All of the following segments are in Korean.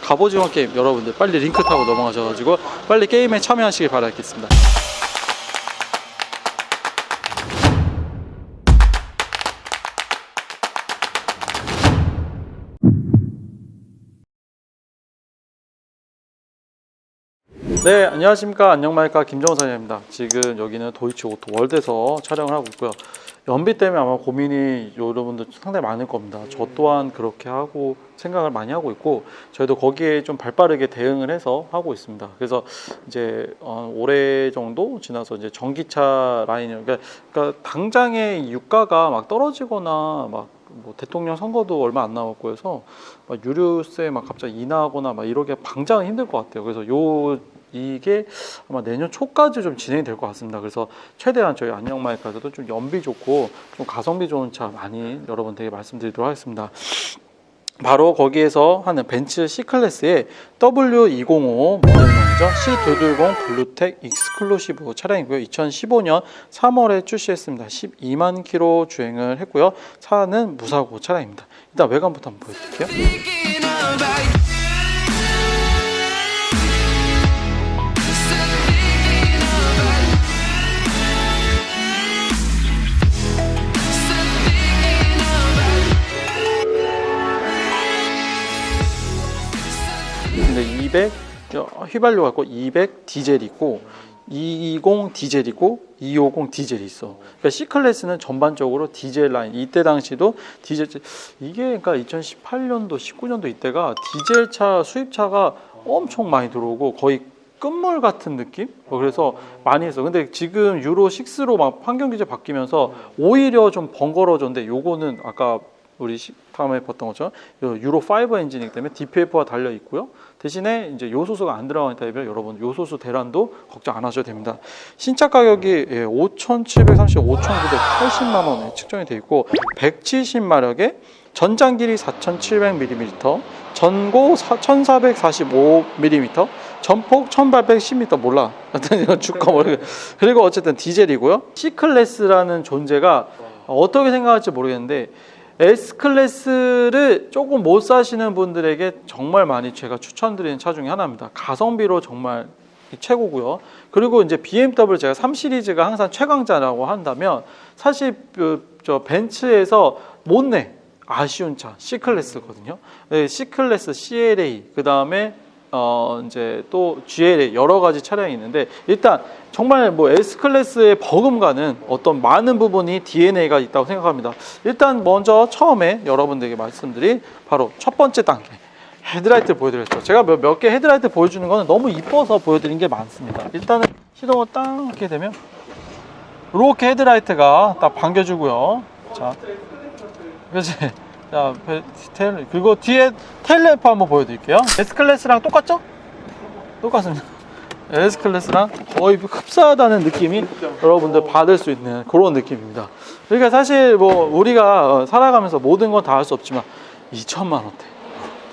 갑오징어 게임 여러분들 빨리 링크 타고 넘어가셔가지고 빨리 게임에 참여하시길 바라겠습니다. 네, 안녕하십니까. 안녕말까. 김정선입니다. 지금 여기는 도이치 오토 월드에서 촬영을 하고 있고요. 연비 때문에 아마 고민이 여러분들 상당히 많을 겁니다. 저 또한 그렇게 하고 생각을 많이 하고 있고 저희도 거기에 좀 발빠르게 대응을 해서 하고 있습니다. 그래서 이제 어, 올해 정도 지나서 이제 전기차 라인을 그러니까, 그러니까 당장의 유가가 막 떨어지거나 막뭐 대통령 선거도 얼마 안 남았고 해서 막 유류세 막 갑자기 인하하거나 막 이러게 방장은 힘들 것 같아요. 그래서 요 이게 아마 내년 초까지 좀 진행이 될 것 같습니다. 그래서 최대한 저희 안녕마이카에서도 좀 연비 좋고 좀 가성비 좋은 차 많이 여러분들에게 말씀드리도록 하겠습니다. 바로 거기에서 하는 벤츠 C클래스의 W205 모델명이죠. C220 블루텍 익스클루시브 차량이고요. 2015년 3월에 출시했습니다. 12만 킬로 주행을 했고요. 차는 무사고 차량입니다. 일단 외관부터 한번 보여드릴게요. 근데 200 저, 휘발유 갖고 200 디젤 있고 220 디젤 있고 250 디젤이 있어. 그러니까 C 클래스는 전반적으로 디젤 라인. 이때 당시도 디젤 이게 그러니까 2018년도 19년도 이때가 디젤 차 수입차가 엄청 많이 들어오고 거의 끝물 같은 느낌? 뭐 그래서 많이 했어. 근데 지금 유로 6로 막 환경 규제 바뀌면서 오히려 좀 번거로워졌는데 요거는 아까 우리 시- 다음에 봤던 것처럼 요 유로 5 엔진이기 때문에 DPF가 달려 있고요. 대신에 이제 요소수가 안 들어가는 타입이라 여러분 요소수 대란도 걱정 안 하셔도 됩니다. 신차 가격이 예, 5,730, 5,980만 원에 측정이 되어 있고 170마력에 전장 길이 4,700mm, 전고 1,445mm, 전폭 1,810m 몰라. 하여튼 이건 주가 모르겠. 그리고 어쨌든 디젤이고요. C 클래스라는 존재가 어떻게 생각할지 모르겠는데 S 클래스를 조금 못 사시는 분들에게 정말 많이 제가 추천드리는 차 중에 하나입니다. 가성비로 정말 최고고요. 그리고 이제 BMW 제가 3 시리즈가 항상 최강자라고 한다면 사실 그, 저 벤츠에서 못 내. 아쉬운 차 C 클래스거든요. 네, C 클래스, CLA 그 다음에 어 이제 또 GLA 여러 가지 차량이 있는데 일단 정말 뭐 S 클래스의 버금가는 어떤 많은 부분이 DNA가 있다고 생각합니다. 일단 먼저 처음에 여러분들에게 말씀드린 바로 첫 번째 단계 헤드라이트를 보여드렸죠. 제가 몇 개 헤드라이트 보여주는 거는 너무 이뻐서 보여드린 게 많습니다. 일단은 시동을 딱 하게 되면 이렇게 헤드라이트가 딱 반겨주고요. 자, 그렇지. 자, 베- 테일, 그리고 뒤에 테일 램프 한번 보여드릴게요. S 클래스랑 똑같죠? 똑같습니다. S 클래스랑 거의 흡사하다는 느낌이 여러분들 받을 수 있는 그런 느낌입니다. 그러니까 사실 뭐 우리가 어, 살아가면서 모든 건 다 할 수 없지만 2천만 원대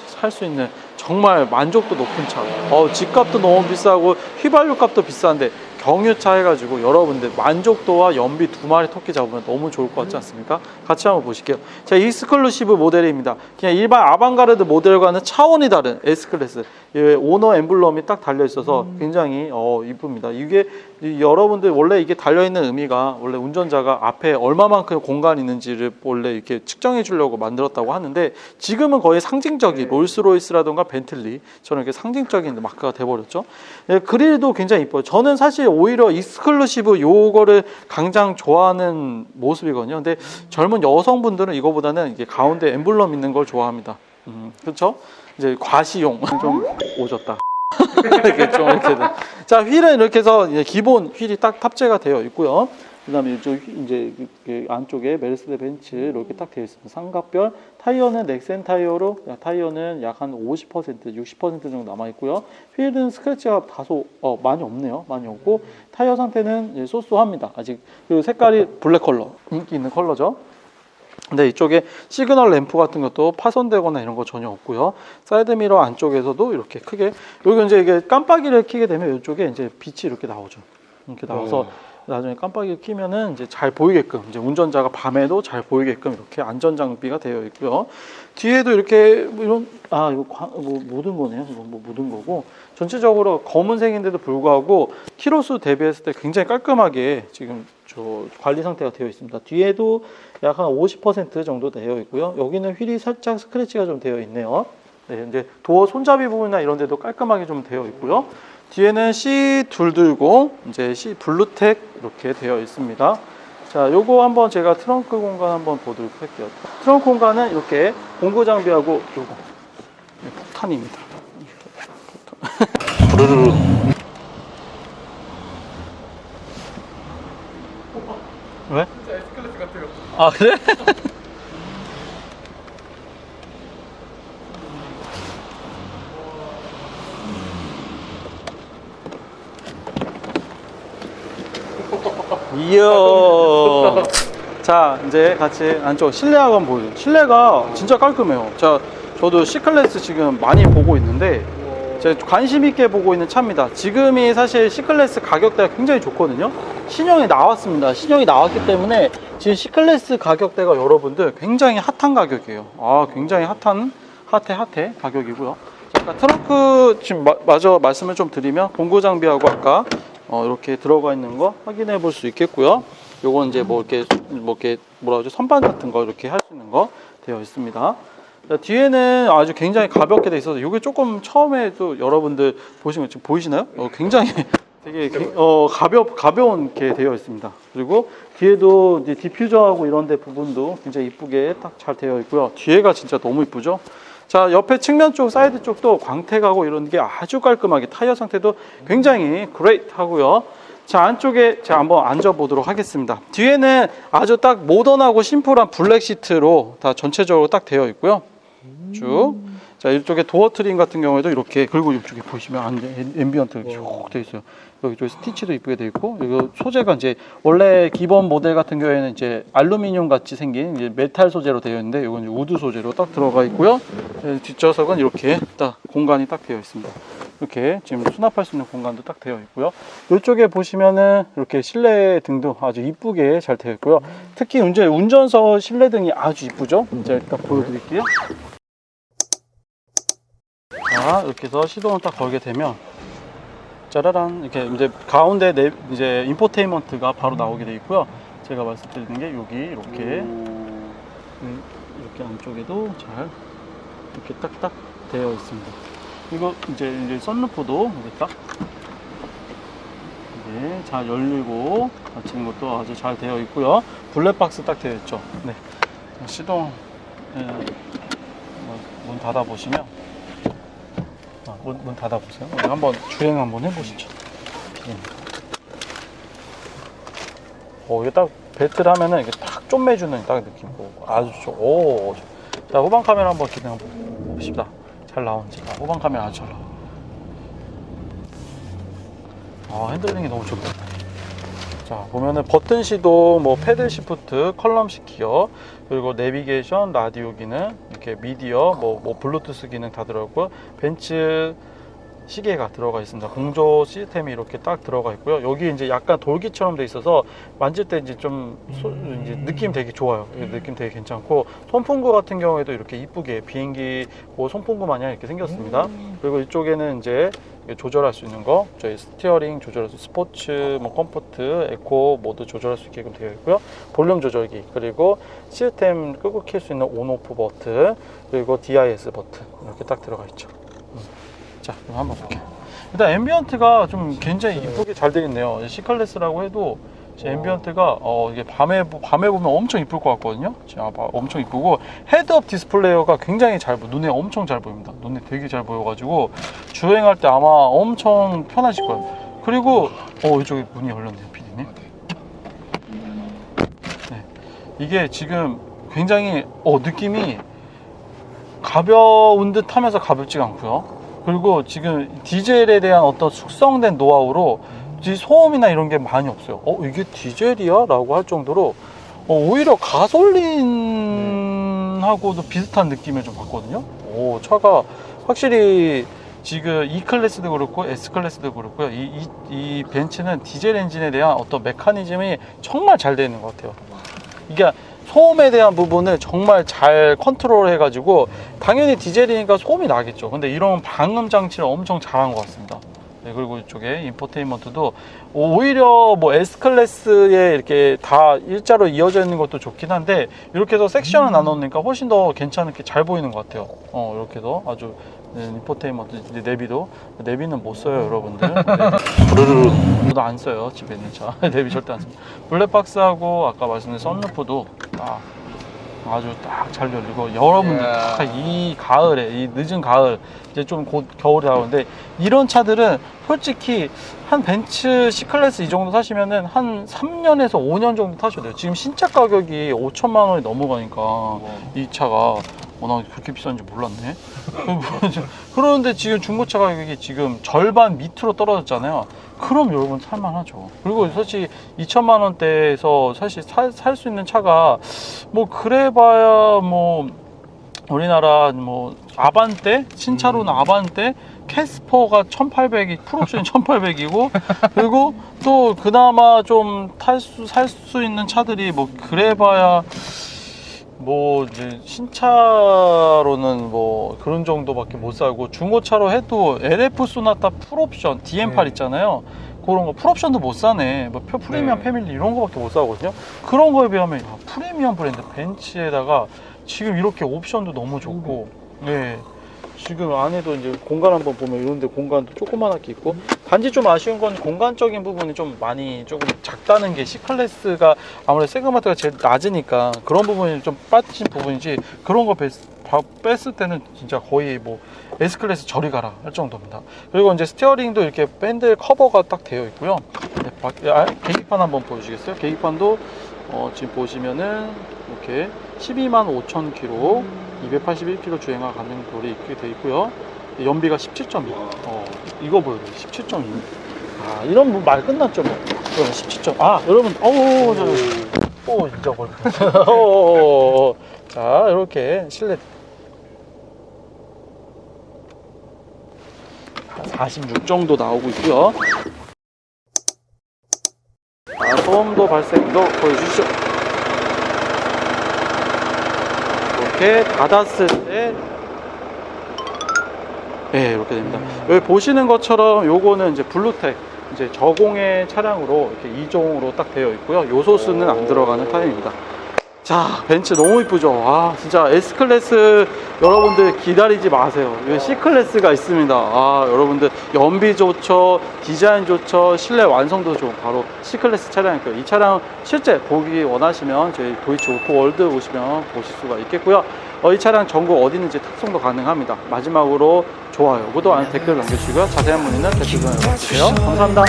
살 수 있는 정말 만족도 높은 차. 어, 집값도 너무 비싸고 휘발유 값도 비싼데 경유차 해가지고 여러분들 만족도와 연비 두 마리 토끼 잡으면 너무 좋을 것 같지 않습니까? 같이 한번 보실게요. 자, 익스클루시브 모델입니다. 그냥 일반 아방가르드 모델과는 차원이 다른 S 클래스. 이 오너 엠블럼이 딱 달려 있어서 굉장히 어, 이쁩니다. 이게 이 여러분들 원래 이게 달려 있는 의미가 원래 운전자가 앞에 얼마만큼 공간이 있는지를 원래 이렇게 측정해 주려고 만들었다고 하는데 지금은 거의 상징적인 롤스로이스라던가 벤틀리처럼 이렇게 상징적인 마크가 돼버렸죠. 예, 그릴도 굉장히 이뻐요. 저는 사실 오히려 익스클루시브 요거를 강장 좋아하는 모습이거든요. 근데 젊은 여성분들은 이거보다는 이게 가운데 엠블럼 있는 걸 좋아합니다. 음, 그렇죠? 이제 과시용 좀 오졌다. 이렇게 좀 이렇게 돼. 자 휠은 이렇게 해서 이제 기본 휠이 딱 탑재가 되어 있고요. 그다음에 이쪽 휘- 이제 안쪽에 메르세데 벤츠 이렇게 딱 되어 있습니다. 삼각별 타이어는 넥센 타이어로 야, 타이어는 약 한 50% 60% 정도 남아 있고요. 휠은 스크래치가 다소 어, 많이 없네요. 많이 없고 타이어 상태는 쏘쏘합니다. 아직 그리고 색깔이 블랙 컬러 인기 있는 컬러죠. 근데 이쪽에 시그널 램프 같은 것도 파손되거나 이런 거 전혀 없고요. 사이드 미러 안쪽에서도 이렇게 크게 여기 이제 이게 깜빡이를 켜게 되면 이쪽에 이제 빛이 이렇게 나오죠. 이렇게 나와서 나중에 깜빡이 켜면은 이제 잘 보이게끔 이제 운전자가 밤에도 잘 보이게끔 이렇게 안전 장비가 되어 있고요. 뒤에도 이렇게 뭐 이런 아 이거 과- 뭐 묻은 거네요. 이거 뭐 묻은 거고 전체적으로 검은색인데도 불구하고 키로수 대비했을 때 굉장히 깔끔하게 지금 저 관리 상태가 되어 있습니다. 뒤에도 약 한 50% 정도 되어 있고요. 여기는 휠이 살짝 스크래치가 좀 되어 있네요. 네, 이제 도어 손잡이 부분이나 이런 데도 깔끔하게 좀 되어 있고요. 뒤에는 C 둘 들고 이제 C 블루텍 이렇게 되어 있습니다. 자, 요거 한번 제가 트렁크 공간 한번 보도록 할게요. 트렁크 공간은 이렇게 공구 장비하고 요거 네, 폭탄입니다. 부르르르. 아 그래? 이야. 자, 이제 같이 안쪽 실내화 한번 보여줘요. 실내가 진짜 깔끔해요. 자, 저도 C클래스 지금 많이 보고 있는데, 제가 관심 있게 보고 있는 차입니다. 지금이 사실 C클래스 가격대가 굉장히 좋거든요. 신형이 나왔습니다. 신형이 나왔기 때문에 지금 C클래스 가격대가 여러분들 굉장히 핫한 가격이에요. 아, 굉장히 핫한, 핫해, 핫해 가격이고요. 자, 아까 트렁크 지금 마, 마저 말씀을 좀 드리면 공구 장비하고 아까 어, 이렇게 들어가 있는 거 확인해 볼 수 있겠고요. 요건 이제 뭐 이렇게 뭐 이렇게 뭐라 그러죠 선반 같은 거 이렇게 할 수 있는 거 되어 있습니다. 자, 뒤에는 아주 굉장히 가볍게 돼 있어서 이게 조금 처음에 또 여러분들 보시면 지금 보이시나요? 어, 굉장히 되게 개- 어, 가볍 가벼운 게 되어 있습니다. 그리고 뒤에도 이제 디퓨저하고 이런 데 부분도 굉장히 이쁘게 딱 잘 되어 있고요. 뒤에가 진짜 너무 이쁘죠? 자, 옆에 측면 쪽, 사이드 쪽도 광택하고 이런 게 아주 깔끔하게 타이어 상태도 굉장히 그레이트 하고요. 자, 안쪽에 제가 한번 앉아보도록 하겠습니다. 뒤에는 아주 딱 모던하고 심플한 블랙 시트로 다 전체적으로 딱 되어 있고요. 쭉. 자, 이쪽에 도어 트림 같은 경우에도 이렇게, 그리고 이쪽에 보시면 안- 앰비언트 쭉 되어 있어요. 여기 쪽 스티치도 이쁘게 되어 있고, 이거 소재가 이제 원래 기본 모델 같은 경우에는 이제 알루미늄 같이 생긴 이제 메탈 소재로 되어 있는데, 이건 이제 우드 소재로 딱 들어가 있고요. 예, 뒷좌석은 이렇게 딱 공간이 딱 되어 있습니다. 이렇게 지금 수납할 수 있는 공간도 딱 되어 있고요. 이쪽에 보시면은 이렇게 실내 등도 아주 이쁘게 잘 되어 있고요. 특히 운전, 운전석 실내 등이 아주 이쁘죠? 제가 일단 보여드릴게요. 자, 이렇게 해서 시동을 딱 걸게 되면 짜라란 이렇게 이제 가운데 내, 이제 인포테인먼트가 바로 나오게 되어 있고요. 제가 말씀드리는 게 여기 이렇게 음, 이렇게 안쪽에도 잘 이렇게 딱딱 되어 있습니다. 그리고 이제 이제 썬루프도 이렇게 딱 이게 잘 열리고 닫히는 것도 아주 잘 되어 있고요. 블랙박스 딱 되어 있죠. 네. 자, 시동 예, 뭐, 문 닫아 보시면 아, 문, 문 닫아 보세요. 우리 한번 주행 한번 해보시죠. 예. 오, 이게 딱 벨트를 하면은 이게 딱 좀매주는 딱 느낌이고 아주 좋. 오, 자 후방 카메라 한번 한번 봅시다. 잘 나오는지. 아, 후방 카메라 아주 잘 나와. 아 핸들링이 너무 좋다. 자 보면은 버튼 시동, 뭐 패들 시프트, 컬럼식 기어, 그리고 내비게이션, 라디오 기능, 이렇게 미디어, 뭐, 뭐 블루투스 기능 다 들어있고요. 벤츠 시계가 들어가 있습니다. 공조 시스템이 이렇게 딱 들어가 있고요. 여기 이제 약간 돌기처럼 돼 있어서 만질 때 이제 좀 소- 이제 느낌 되게 좋아요. 이 느낌 되게 괜찮고 손풍구 같은 경우에도 이렇게 이쁘게 비행기 뭐 손풍구 마냥 이렇게 생겼습니다. 그리고 이쪽에는 이제 조절할 수 있는 거, 저희 스티어링 조절할 수 스포츠, 뭐 컴포트, 에코 모두 조절할 수 있게끔 되어 있고요. 볼륨 조절기 그리고 시스템 끄고 켤수 있는 온오프 버튼 그리고 DIS 버튼 이렇게 딱 들어가 있죠. 음. 자, 그럼 한번 볼게요. 일단 앰비언트가 좀 굉장히 이쁘게 잘 되겠네요. C클래스라고 해도 제 앰비언트가 어, 이게 밤에 보- 밤에 보면 엄청 이쁠 것 같거든요. 자, 봐, 엄청 이쁘고 헤드업 디스플레이어가 굉장히 잘 보, 눈에 엄청 잘 보입니다. 눈에 되게 잘 보여가지고 주행할 때 아마 엄청 편하실 거예요. 그리고 어 이쪽에 문이 열렸네요, 피디님. 네, 이게 지금 굉장히 어 느낌이 가벼운 듯 하면서 가볍지가 않고요. 그리고 지금 디젤에 대한 어떤 숙성된 노하우로 이 소음이나 이런 게 많이 없어요. 어, 이게 디젤이야? 라고 할 정도로 어, 오히려 가솔린하고도 비슷한 느낌을 좀 받거든요. 오, 차가 확실히 지금 E 클래스도 그렇고 S 클래스도 그렇고요. 이, 이, 이 벤츠는 디젤 엔진에 대한 어떤 메커니즘이 정말 잘 되어 있는 것 같아요. 이게 소음에 대한 부분을 정말 잘 컨트롤 해가지고 당연히 디젤이니까 소음이 나겠죠. 근데 이런 방음 장치를 엄청 잘한 것 같습니다. 네, 그리고 이쪽에 인포테인먼트도 오히려 뭐 S 클래스에 이렇게 다 일자로 이어져 있는 것도 좋긴 한데 이렇게 해서 섹션을 나눠놓으니까 훨씬 더 괜찮게 잘 보이는 것 같아요. 어 이렇게 해서 아주 네, 인포테인먼트 내비도 내비는 못 써요 여러분들. 부르르 저도 안 써요 집에 있는 차 내비 절대 안 씁니다. 블랙박스하고 아까 말씀드린 썬루프도 딱 아주 딱 잘 열리고 여러분들 예. 다이 가을에 이 늦은 가을 이제 좀 곧 겨울이 다가오는데 이런 차들은 솔직히 한 벤츠 C클래스 이 정도 사시면은 한 3년에서 5년 정도 타셔도 돼요. 지금 신차 가격이 5천만 원이 넘어가니까 이 차가 워낙 그렇게 비싼지 몰랐네. 그런데 지금 중고차 가격이 지금 절반 밑으로 떨어졌잖아요. 그럼 여러분 살만하죠. 그리고 사실 2천만 원대에서 사실 살 수 있는 차가 뭐 그래봐야 뭐 우리나라 뭐 아반떼? 신차로는 아반떼? 캐스퍼가 1,800이 풀옵션이 1,800이고 그리고 또 그나마 좀 탈 수 살 수 있는 차들이 뭐 그래봐야 뭐 이제 신차로는 뭐 그런 정도밖에 못 살고 중고차로 해도 LF 소나타 풀옵션 DM8 네. 있잖아요. 그런 거 풀옵션도 못 사네. 뭐 표- 프리미엄 네. 패밀리 이런 거밖에 못 사거든요. 그런 거에 비하면 야, 프리미엄 브랜드 벤츠에다가 지금 이렇게 옵션도 너무 좋고, 네. 지금 안에도 이제 공간 한번 보면 이런데 공간도 조그만하게 있고 단지 좀 아쉬운 건 공간적인 부분이 좀 많이 조금 작다는 게 C클래스가 아무래도 세그마트가 제일 낮으니까 그런 부분이 좀 빠진 부분이지 그런 거 뺐, 바- 뺐을 때는 진짜 거의 뭐 S클래스 저리 가라 할 정도입니다 그리고 이제 스티어링도 이렇게 밴드 커버가 딱 되어 있고요 네, 바- 아, 계기판 한번 보여주시겠어요? 계기판도 어, 지금 보시면은 이렇게 12만 5천 킬로 281km 주행가 가능 돌이 있게 돼 있고요. 연비가 17.2. 어, 이거 보여요. 17.2. 아, 이런 뭐 말 끝났죠, 뭐. 그럼 17점. 아, 여러분, 어우, 저, 오, 잊어버렸 어, 자, 이렇게 실내. 46 정도 나오고 있고요. 아, 소음도 발생도 보여주시죠. 이렇게 닫았을 때 네, 이렇게 됩니다. 여기 보시는 것처럼 요거는 이제 블루텍 이제 저공해 차량으로 이렇게 2종으로 딱 되어 있고요. 요소수는 안 들어가는 타입입니다. 자, 벤츠 너무 이쁘죠? 아, 진짜 S클래스 여러분들 기다리지 마세요. 여기 C클래스가 있습니다. 아, 여러분들 연비 좋죠, 디자인 좋죠, 실내 완성도 좋은 바로 C클래스 차량이고요. 이 차량 실제 보기 원하시면 저희 도이치 오토월드 오시면 보실 수가 있겠고요. 어, 이 차량 전국 어디 있는지 탑송도 가능합니다. 마지막으로 좋아요, 구독, 아니면 댓글 남겨주시고요. 자세한 문의는 댓글로 연락주세요. 감사합니다.